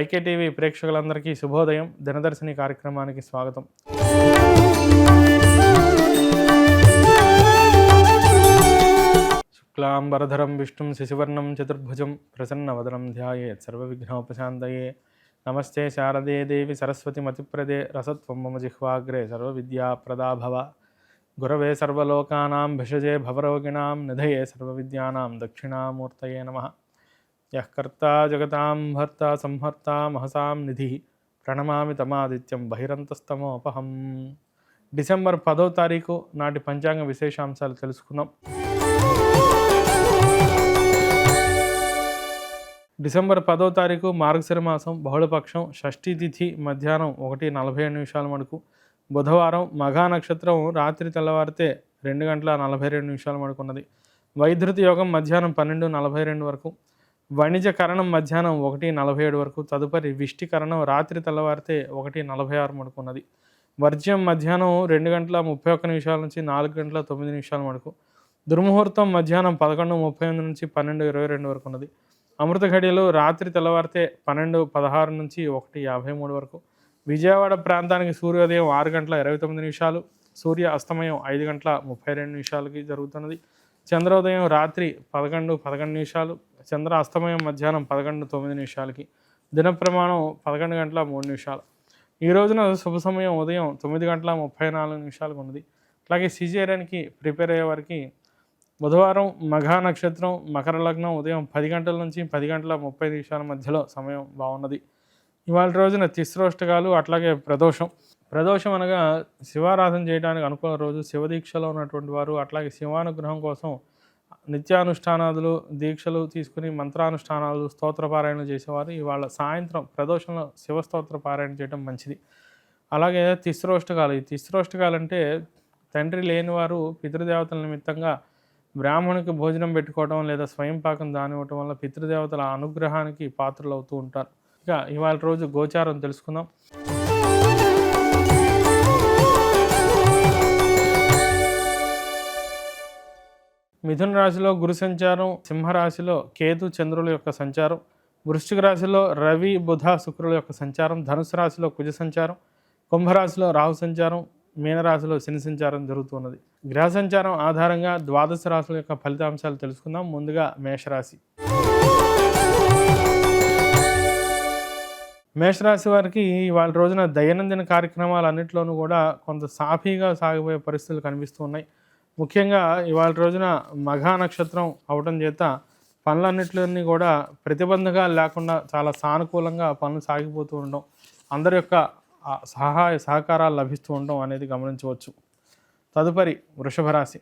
YK TV ప్రేక్షకులందరికీ శుభోదయం. దినదర్శిని కార్యక్రమానికి స్వాగతం. శుక్లాంబరధరం విష్ణుం శశివర్ణం చతుర్భుజం ప్రసన్నవదనం ధ్యాయేత్ సర్వవిఘ్నోపశాంతయే. నమస్తే శారదే దేవి సరస్వతి మతిప్రదే రసత్వం మమ జిహ్వాగ్రే సర్వవిద్యాప్రదా భవ గురవే సర్వలోకానాం భిషజే భవరోగిణాం నిధయే సర్వవిద్యానాం దక్షిణామూర్తయే నమః. యః కర్తా జగతాం భర్త సంహర్త మహసాం నిధి ప్రణమామి తమాదిత్యం బహిరంతస్తమోపహం డిసెంబర్ పదో తారీఖు నాటి పంచాంగ విశేషాంశాలు తెలుసుకుందాం. డిసెంబర్ పదో తారీఖు మార్గశిర మాసం బహుళపక్షం షష్ఠీ తిథి మధ్యాహ్నం ఒకటి నలభై ఏడు నిమిషాల మటుకు బుధవారం మఘా నక్షత్రం రాత్రి తెల్లవారితే రెండు గంటల నలభై రెండు నిమిషాల మటుకున్నది వైద్యుతి యోగం మధ్యాహ్నం పన్నెండు నలభై రెండు వరకు కరణం మధ్యాహ్నం ఒకటి నలభై ఏడు వరకు తదుపరి విష్టి కరణం రాత్రి తెల్లవారితే ఒకటి నలభై ఆరు మడుకున్నది వర్జ్యం మధ్యాహ్నం రెండు గంటల ముప్పై ఒక్క నిమిషాల నుంచి నాలుగు గంటల తొమ్మిది నిమిషాల మడుకు దుర్ముహూర్తం మధ్యాహ్నం పదకొండు ముప్పై ఎనిమిది నుంచి పన్నెండు ఇరవై రెండు వరకు ఉన్నది. అమృత ఘడియలు రాత్రి తెల్లవారితే పన్నెండు పదహారు నుంచి ఒకటి యాభై మూడు వరకు. విజయవాడ ప్రాంతానికి సూర్యోదయం ఆరు గంటల ఇరవై తొమ్మిది నిమిషాలు సూర్య అస్తమయం ఐదు గంటల ముప్పై రెండు నిమిషాలకి జరుగుతున్నది. చంద్రోదయం రాత్రి పదకొండు పదకొండు నిమిషాలు చంద్ర అస్తమయం మధ్యాహ్నం పదకొండు తొమ్మిది నిమిషాలకి. దిన ప్రమాణం పదకొండు గంటల మూడు నిమిషాలు. ఈ రోజున శుభ సమయం ఉదయం తొమ్మిది గంటల ముప్పై నాలుగు నిమిషాలకు ఉన్నది. అలాగే సిజేరియన్కి ప్రిపేర్ అయ్యే వారికి బుధవారం మఘా నక్షత్రం మకర లగ్నం ఉదయం పది గంటల నుంచి పది గంటల ముప్పై నిమిషాల మధ్యలో సమయం బాగున్నది. ఇవాళ రోజున తిస్రోష్టకాలు అట్లాగే ప్రదోషం. ప్రదోషం అనగా శివారాధన చేయడానికి అనుకున్న రోజు శివదీక్షలో ఉన్నటువంటి వారు అట్లాగే శివానుగ్రహం కోసం నిత్యానుష్ఠానాదులు దీక్షలు తీసుకుని మంత్రానుష్ఠానాలు స్తోత్రపారాయణలు చేసేవారు. ఇవాళ సాయంత్రం ప్రదోషంలో శివస్తోత్ర పారాయణ చేయడం మంచిది. అలాగే తిస్రోష్టకాలు. ఈ తిస్రోష్టకాలు అంటే తండ్రి లేనివారు పితృదేవతల నిమిత్తంగా బ్రాహ్మణునికి భోజనం పెట్టుకోవడం లేదా స్వయం పాకం దానివ్వటం వల్ల పితృదేవతల అనుగ్రహానికి పాత్రలు అవుతూ ఉంటారు. ఇక ఇవాళ రోజు గోచారం తెలుసుకుందాం. మిథున రాశిలో గురు సంచారం సింహరాశిలో కేతు చంద్రుల యొక్క సంచారం వృశ్చిక రాశిలో రవి బుధ శుక్రుల యొక్క సంచారం ధనుసు రాశిలో కుజ సంచారం కుంభరాశిలో రాహు సంచారం మీనరాశిలో శని సంచారం జరుగుతున్నది. గ్రహ సంచారం ఆధారంగా ద్వాదశ రాశుల యొక్క ఫలితాంశాలు తెలుసుకుందాం. ముందుగా మేషరాశి. మేషరాశి వారికి వాళ్ళ రోజున దైనందిన కార్యక్రమాలన్నింటిలోనూ కూడా కొంత సాఫీగా సాగిపోయే పరిస్థితులు కనిపిస్తున్నాయి ముఖ్యంగా ఇవాళ రోజున మఘా నక్షత్రం అవటం చేత పనులన్నింటినీ కూడా ప్రతిబంధకాలు లేకుండా చాలా సానుకూలంగా పనులు సాగిపోతూ ఉండడం అందరి యొక్క సహాయ సహకారాలు లభిస్తూ ఉండడం అనేది గమనించవచ్చు. తదుపరి వృషభ రాశి.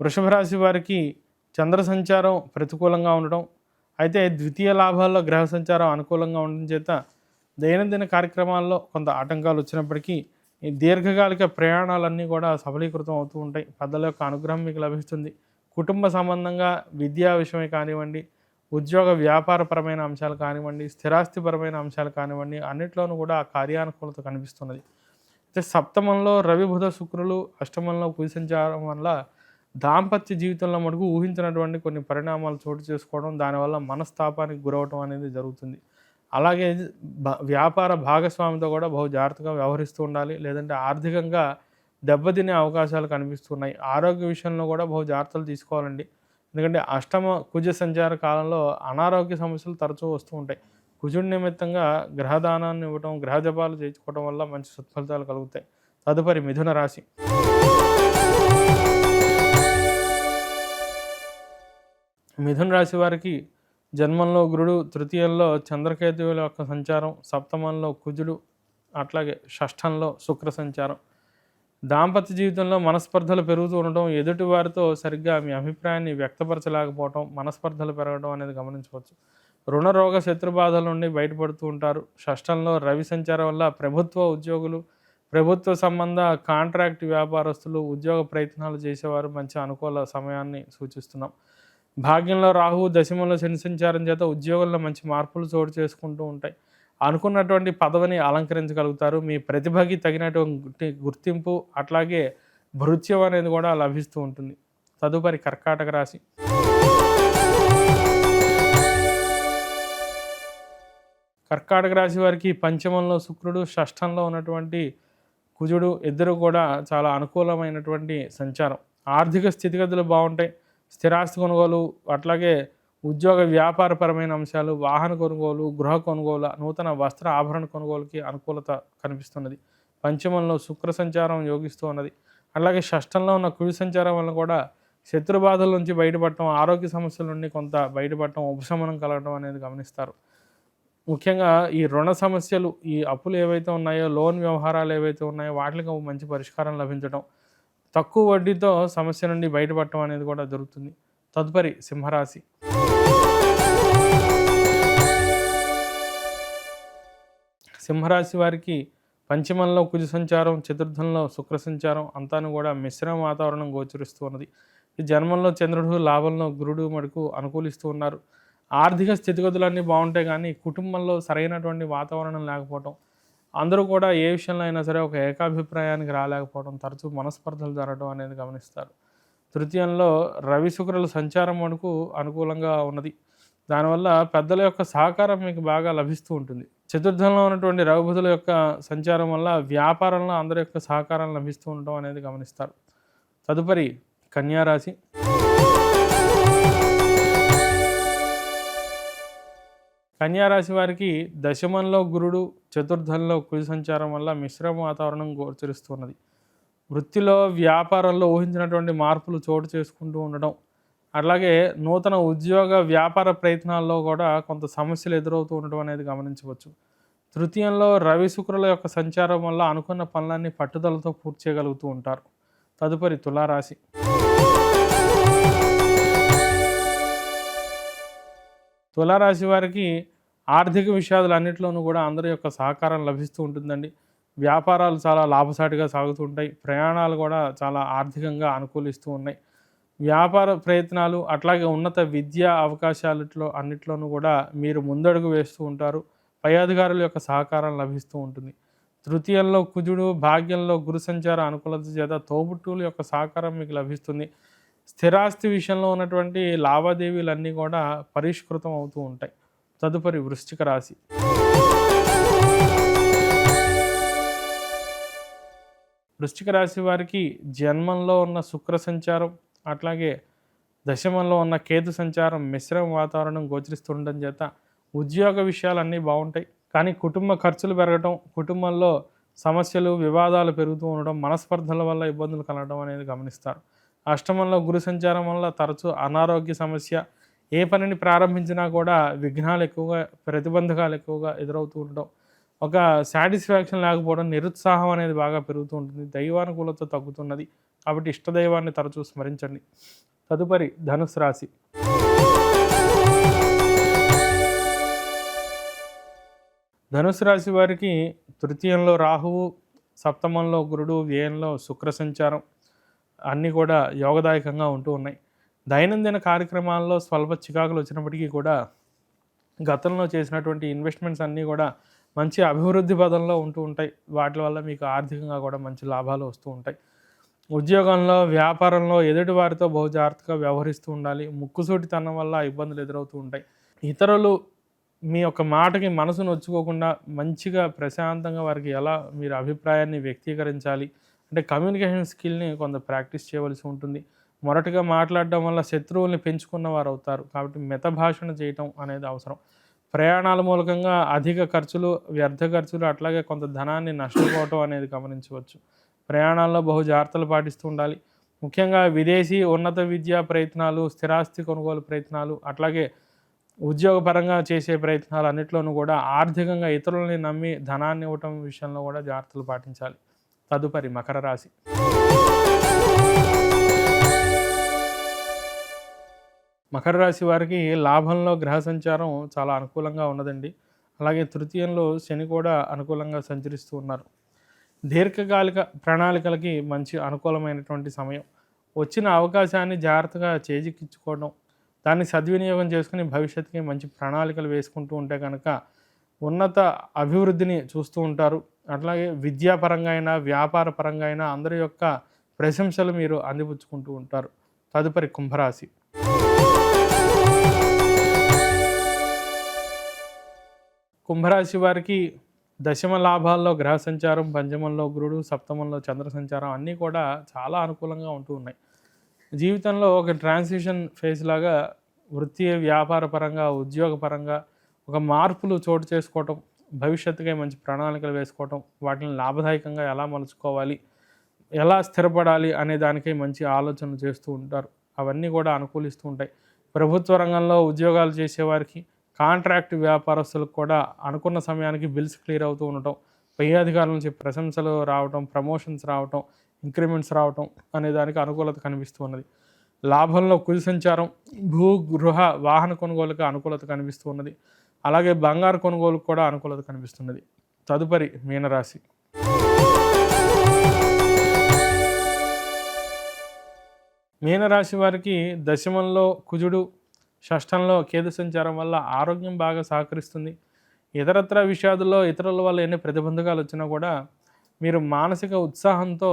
వృషభ రాశి వారికి చంద్ర సంచారం ప్రతికూలంగా ఉండడం అయితే ద్వితీయ లాభాల్లో గ్రహ సంచారం అనుకూలంగా ఉండడం చేత దైనందిన కార్యక్రమాల్లో కొంత ఆటంకాలు వచ్చినప్పటికీ ఈ దీర్ఘకాలిక ప్రయాణాలన్నీ కూడా సఫలీకృతం అవుతూ ఉంటాయి. పెద్దల యొక్క అనుగ్రహం మీకు లభిస్తుంది. కుటుంబ సంబంధంగా విద్యా విషయమే కానివ్వండి ఉద్యోగ వ్యాపారపరమైన అంశాలు కానివ్వండి స్థిరాస్తిపరమైన అంశాలు కానివ్వండి అన్నిట్లోనూ కూడా ఆ కార్యానుకూలత కనిపిస్తున్నది. అయితే సప్తమంలో రవి బుధ శుక్రులు అష్టమంలో కుడి వల్ల దాంపత్య జీవితంలో మటుకు ఊహించినటువంటి కొన్ని పరిణామాలు చోటు చేసుకోవడం దానివల్ల మనస్తాపానికి గురవటం అనేది జరుగుతుంది. అలాగే బ- వ్యాపార భాగస్వామితో కూడా బహు జాగ్రత్తగా వ్యవహరిస్తూ ఉండాలి. లేదంటే ఆర్థికంగా దెబ్బతినే అవకాశాలు కనిపిస్తున్నాయి. ఆరోగ్య విషయంలో కూడా బహు జాగ్రత్తలు తీసుకోవాలండి. ఎందుకంటే అష్టమ కుజ సంచార కాలంలో అనారోగ్య సమస్యలు తరచూ వస్తూ ఉంటాయి. కుజుడి నిమిత్తంగా గ్రహదానాన్ని ఇవ్వటం గ్రహ జపాలు చేయించుకోవడం వల్ల మంచి సత్ఫలితాలు కలుగుతాయి. తదుపరి మిథున రాశి. మిథున రాశి వారికి జన్మంలో గురుడు తృతీయంలో చంద్రకేతువుల యొక్క సంచారం సప్తమంలో కుజుడు అట్లాగే షష్ఠంలో శుక్ర సంచారం. దాంపత్య జీవితంలో మనస్పర్ధలు పెరుగుతూ ఉండటం ఎదుటి వారితో సరిగ్గా మీ అభిప్రాయాన్ని వ్యక్తపరచలేకపోవటం మనస్పర్ధలు పెరగడం అనేది గమనించవచ్చు. రుణ రోగ శత్రుబాధల నుండి బయటపడుతూ ఉంటారు. షష్టంలో రవి సంచారం వల్ల ప్రభుత్వ ఉద్యోగులు ప్రభుత్వ సంబంధ కాంట్రాక్ట్ వ్యాపారస్తులు ఉద్యోగ ప్రయత్నాలు చేసేవారు. మంచి అనుకూల సమయాన్ని సూచిస్తున్నాం. భాగ్యంలో రాహు దశమంలో శని సంచారం చేత ఉద్యోగంలో మంచి మార్పులు చోటు చేసుకుంటూ ఉంటాయి. అనుకున్నటువంటి పదవిని అలంకరించగలుగుతారు. మీ ప్రతిభకి తగినటువంటి గుర్తింపు అట్లాగే భృత్యం అనేది కూడా లభిస్తూ ఉంటుంది. తదుపరి కర్కాటక రాశి. కర్కాటక రాశి వారికి పంచమంలో శుక్రుడు షష్టంలో ఉన్నటువంటి కుజుడు ఇద్దరు కూడా చాలా అనుకూలమైనటువంటి సంచారం. ఆర్థిక స్థితిగతులు బాగుంటాయి. స్థిరాస్తి కొనుగోలు అట్లాగే ఉద్యోగ వ్యాపారపరమైన అంశాలు వాహన కొనుగోలు గృహ కొనుగోలు నూతన వస్త్ర ఆభరణ కొనుగోలుకి అనుకూలత కనిపిస్తున్నది. పంచమంలో శుక్ర సంచారం యోగిస్తూ ఉన్నది. అలాగే షష్టంలో ఉన్న కుడి సంచారం వల్ల కూడా శత్రు బాధల నుంచి బయటపడటం ఆరోగ్య సమస్యల నుండి కొంత బయటపడటం ఉపశమనం కలగడం అనేది గమనిస్తారు. ముఖ్యంగా ఈ రుణ సమస్యలు ఈ అప్పులు ఏవైతే ఉన్నాయో లోన్ వ్యవహారాలు ఏవైతే ఉన్నాయో వాటికి మంచి పరిష్కారం లభించడం తక్కువ వడ్డీతో సమస్య నుండి బయటపడటం అనేది కూడా జరుగుతుంది. తదుపరి సింహరాశి. సింహరాశి వారికి పంచమంలో కుజ సంచారం చతుర్థంలో శుక్ర సంచారం అంతాను కూడా మిశ్రమ వాతావరణం గోచరిస్తూ ఉన్నది. ఈ జన్మంలో చంద్రుడు లాభంలో గురుడు మటుకు అనుకూలిస్తూ ఉన్నారు. ఆర్థిక స్థితిగతులన్నీ బాగుంటాయి కానీ కుటుంబంలో సరైనటువంటి వాతావరణం లేకపోవడం అందరూ కూడా ఏ విషయంలో అయినా సరే ఒక ఏకాభిప్రాయానికి రాలేకపోవడం తరచూ మనస్పర్ధలు జరగడం అనేది గమనిస్తారు. తృతీయంలో రవి శుక్రుల సంచారం మనకు అనుకూలంగా ఉన్నది. దానివల్ల పెద్దల యొక్క సహకారం మీకు బాగా లభిస్తూ ఉంటుంది. చతుర్థంలో ఉన్నటువంటి రఘుబుధుల యొక్క సంచారం వల్ల వ్యాపారంలో అందరి యొక్క సహకారం లభిస్తూ ఉండటం అనేది గమనిస్తారు. తదుపరి కన్యారాశి. కన్యారాశి వారికి దశమంలో గురుడు చతుర్థంలో కుజ సంచారం వల్ల మిశ్రమ వాతావరణం గోచరిస్తున్నది. వృత్తిలో వ్యాపారంలో ఊహించినటువంటి మార్పులు చోటు చేసుకుంటూ ఉండడం అలాగే నూతన ఉద్యోగ వ్యాపార ప్రయత్నాల్లో కూడా కొంత సమస్యలు ఎదురవుతూ ఉండడం అనేది గమనించవచ్చు. తృతీయంలో రవి శుక్రుల యొక్క సంచారం వల్ల అనుకున్న పనులన్నీ పట్టుదలతో పూర్తి చేయగలుగుతూ ఉంటారు. తదుపరి తులారాశి. తులారాశి వారికి ఆర్థిక విషయాలు అన్నింటిలోనూ కూడా అందరి యొక్క సహకారం లభిస్తూ ఉంటుందండి. వ్యాపారాలు చాలా లాభసాటిగా సాగుతుంటాయి ప్రయాణాలు కూడా చాలా ఆర్థికంగా అనుకూలిస్తూ ఉన్నాయి. వ్యాపార ప్రయత్నాలు అట్లాగే ఉన్నత విద్యా అవకాశాలట్లో అన్నిట్లోనూ కూడా మీరు ముందడుగు వేస్తూ ఉంటారు. పై అధికారుల యొక్క సహకారం లభిస్తూ ఉంటుంది. తృతీయంలో కుజుడు భాగ్యంలో గురు సంచార అనుకూలత చేత తోబుట్టువుల యొక్క సహకారం మీకు లభిస్తుంది. స్థిరాస్తి విషయంలో ఉన్నటువంటి లావాదేవీలన్నీ కూడా పరిష్కృతం అవుతూ ఉంటాయి. తదుపరి వృశ్చిక రాశి. వృశ్చిక రాశి వారికి జన్మంలో ఉన్న శుక్ర సంచారం అట్లాగే దశమంలో ఉన్న కేతు సంచారం మిశ్రమ వాతావరణం గోచరిస్తుండడం చేత ఉద్యోగ విషయాలన్నీ బాగుంటాయి. కానీ కుటుంబ ఖర్చులు పెరగటం కుటుంబంలో సమస్యలు వివాదాలు పెరుగుతూ ఉండడం మనస్పర్ధల వల్ల ఇబ్బందులు కలగడం అనేది గమనిస్తారు. అష్టమంలో గురు సంచారం వల్ల తరచూ అనారోగ్య సమస్య ఏ పనిని ప్రారంభించినా కూడా విఘ్నాలు ఎక్కువగా ప్రతిబంధకాలు ఎక్కువగా ఎదురవుతూ ఉండడం ఒక సాటిస్ఫాక్షన్ లేకపోవడం నిరుత్సాహం అనేది బాగా పెరుగుతూ ఉంటుంది దైవానుకూలత తగ్గుతున్నది. కాబట్టి ఇష్టదైవాన్ని తరచూ స్మరించండి. తదుపరి ధనుసు రాశి. ధనుసు రాశి వారికి తృతీయంలో రాహువు సప్తమంలో గురుడు వ్యయంలో శుక్ర సంచారం అన్నీ కూడా యోగదాయకంగా ఉంటూ ఉన్నాయి. దైనందిన కార్యక్రమాల్లో స్వల్ప చికాకులు వచ్చినప్పటికీ కూడా గతంలో చేసినటువంటి ఇన్వెస్ట్మెంట్స్ అన్నీ కూడా మంచి అభివృద్ధి పదంలో ఉంటూ ఉంటాయి. వాటి వల్ల మీకు ఆర్థికంగా కూడా మంచి లాభాలు వస్తూ ఉంటాయి. ఉద్యోగంలో వ్యాపారంలో ఎదుటి వారితో బహు జాగ్రత్తగా వ్యవహరిస్తూ ఉండాలి. ముక్కుసూటితనం వల్ల ఇబ్బందులు ఎదురవుతూ ఉంటాయి. ఇతరులు మీ యొక్క మాటకి మనసు నొచ్చుకోకుండా మంచిగా ప్రశాంతంగా వారికి ఎలా మీరు అభిప్రాయాన్ని వ్యక్తీకరించాలి? అంటే కమ్యూనికేషన్ స్కిల్ని కొంత ప్రాక్టీస్ చేయవలసి ఉంటుంది. మొరటుగా మాట్లాడడం వల్ల శత్రువుల్ని పెంచుకున్న వారు అవుతారు. కాబట్టి మిత భాషణ చేయటం అనేది అవసరం. ప్రయాణాల మూలకంగా అధిక ఖర్చులు వ్యర్థ ఖర్చులు అట్లాగే కొంత ధనాన్ని నష్టపోవటం అనేది గమనించవచ్చు. ప్రయాణాల్లో బహు జాగ్రత్తలు పాటిస్తూ ఉండాలి. ముఖ్యంగా విదేశీ ఉన్నత విద్యా ప్రయత్నాలు స్థిరాస్తి కొనుగోలు ప్రయత్నాలు అట్లాగే ఉద్యోగపరంగా చేసే ప్రయత్నాలు అన్నింటిలోనూ కూడా ఆర్థికంగా ఇతరులని నమ్మి ధనాన్ని ఇవ్వటం విషయంలో కూడా జాగ్రత్తలు పాటించాలి. తదుపరి మకర రాశి. మకర రాశి వారికి లాభంలో గ్రహ సంచారం చాలా అనుకూలంగా ఉన్నదండి. అలాగే తృతీయంలో శని కూడా అనుకూలంగా సంచరిస్తూ ఉన్నారు. దీర్ఘకాలిక ప్రణాళికలకి మంచి అనుకూలమైనటువంటి సమయం. వచ్చిన అవకాశాన్ని జాగ్రత్తగా చేజిక్కించుకోవడం దాన్ని సద్వినియోగం చేసుకుని భవిష్యత్తుకి మంచి ప్రణాళికలు వేసుకుంటూ ఉంటే కనుక ఉన్నత అభివృద్ధిని చూస్తూ ఉంటారు. అట్లాగే విద్యాపరంగా అయినా వ్యాపార పరంగా అయినా అందరి యొక్క ప్రశంసలు మీరు అందిపుచ్చుకుంటూ ఉంటారు. తదుపరి కుంభరాశి. కుంభరాశి వారికి దశమ లాభాల్లో గ్రహ సంచారం పంచమంలో గురుడు సప్తమంలో చంద్ర సంచారం అన్నీ కూడా చాలా అనుకూలంగా ఉంటూ ఉన్నాయి. జీవితంలో ఒక ట్రాన్సిషన్ ఫేజ్ లాగా వృత్తి వ్యాపార పరంగా ఉద్యోగపరంగా ఒక మార్పులు చోటు చేసుకోవటం భవిష్యత్తుగా మంచి ప్రణాళికలు వేసుకోవటం వాటిని లాభదాయకంగా ఎలా మలుచుకోవాలి ఎలా స్థిరపడాలి అనే దానికై మంచి ఆలోచనలు చేస్తూ ఉంటారు. అవన్నీ కూడా అనుకూలిస్తూ ఉంటాయి. ప్రభుత్వ రంగంలో ఉద్యోగాలు చేసేవారికి కాంట్రాక్ట్ వ్యాపారస్తులకు కూడా అనుకున్న సమయానికి బిల్స్ క్లియర్ అవుతూ ఉండటం పై అధికారుల నుంచి ప్రశంసలు రావటం ప్రమోషన్స్ రావటం ఇంక్రిమెంట్స్ రావటం అనే దానికి అనుకూలత కనిపిస్తూ ఉన్నది. లాభంలో కులి సంచారం భూ గృహ వాహన కొనుగోలుకు అనుకూలత కనిపిస్తూ ఉన్నది. అలాగే బంగారు కొనుగోలుకు కూడా అనుకూలత కనిపిస్తున్నది. తదుపరి మీనరాశి. మీనరాశి వారికి దశమంలో కుజుడు షష్టంలో కేతు సంచారం వల్ల ఆరోగ్యం బాగా సహకరిస్తుంది. ఇతరత్ర విషయాదుల్లో ఇతరుల వల్ల ఎన్ని ప్రతిబంధకాలు వచ్చినా కూడా మీరు మానసిక ఉత్సాహంతో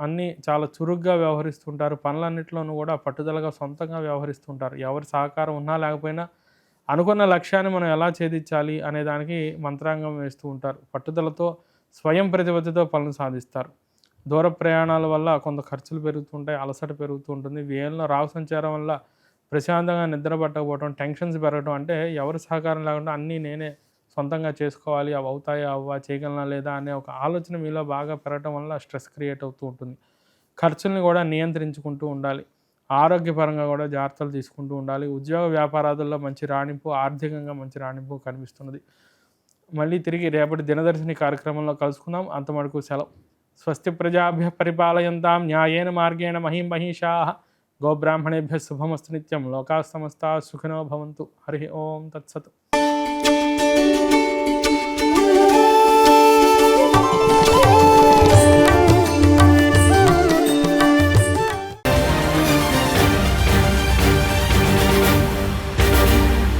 అన్నీ చాలా చురుగ్గా వ్యవహరిస్తుంటారు. పనులన్నింటిలోనూ కూడా పట్టుదలగా సొంతంగా వ్యవహరిస్తుంటారు. ఎవరి సహకారం ఉన్నా లేకపోయినా అనుకున్న లక్ష్యాన్ని మనం ఎలా ఛేదించాలి అనే దానికి మంత్రాంగం వేస్తూ ఉంటారు. పట్టుదలతో స్వయం ప్రతిపత్తితో పనులు సాధిస్తారు. దూర ప్రయాణాల వల్ల కొంత ఖర్చులు పెరుగుతుంటాయి అలసట పెరుగుతూ ఉంటుంది. వేయంలో రావు సంచారం వల్ల ప్రశాంతంగా నిద్ర పట్టకపోవడం టెన్షన్స్ పెరగడం అంటే ఎవరి సహకారం లేకుండా అన్నీ నేనే సొంతంగా చేసుకోవాలి అవి అవుతాయా అవ్వా చేయగలనా లేదా అనే ఒక ఆలోచన మీలో బాగా పెరగడం వల్ల స్ట్రెస్ క్రియేట్ అవుతూ ఉంటుంది. ఖర్చుల్ని కూడా నియంత్రించుకుంటూ ఉండాలి. ఆరోగ్యపరంగా కూడా జాగ్రత్తలు తీసుకుంటూ ఉండాలి. ఉద్యోగ వ్యాపారాదుల్లో మంచి రాణింపు ఆర్థికంగా మంచి రాణింపు కనిపిస్తున్నది. మళ్ళీ తిరిగి రేపటి దినదర్శిని కార్యక్రమంలో కలుసుకుందాం. అంతవరకు సెలవు. స్వస్తి ప్రజాభ్య పరిపాలయంతాం న్యాయేన మార్గేణ మహిం మహిషా. గోబ్రాహ్మణేభ్య శుభమస్తు నిత్యం. లోకా సమస్త సుఖినో భవంతు. హరి ఓం తత్సత్.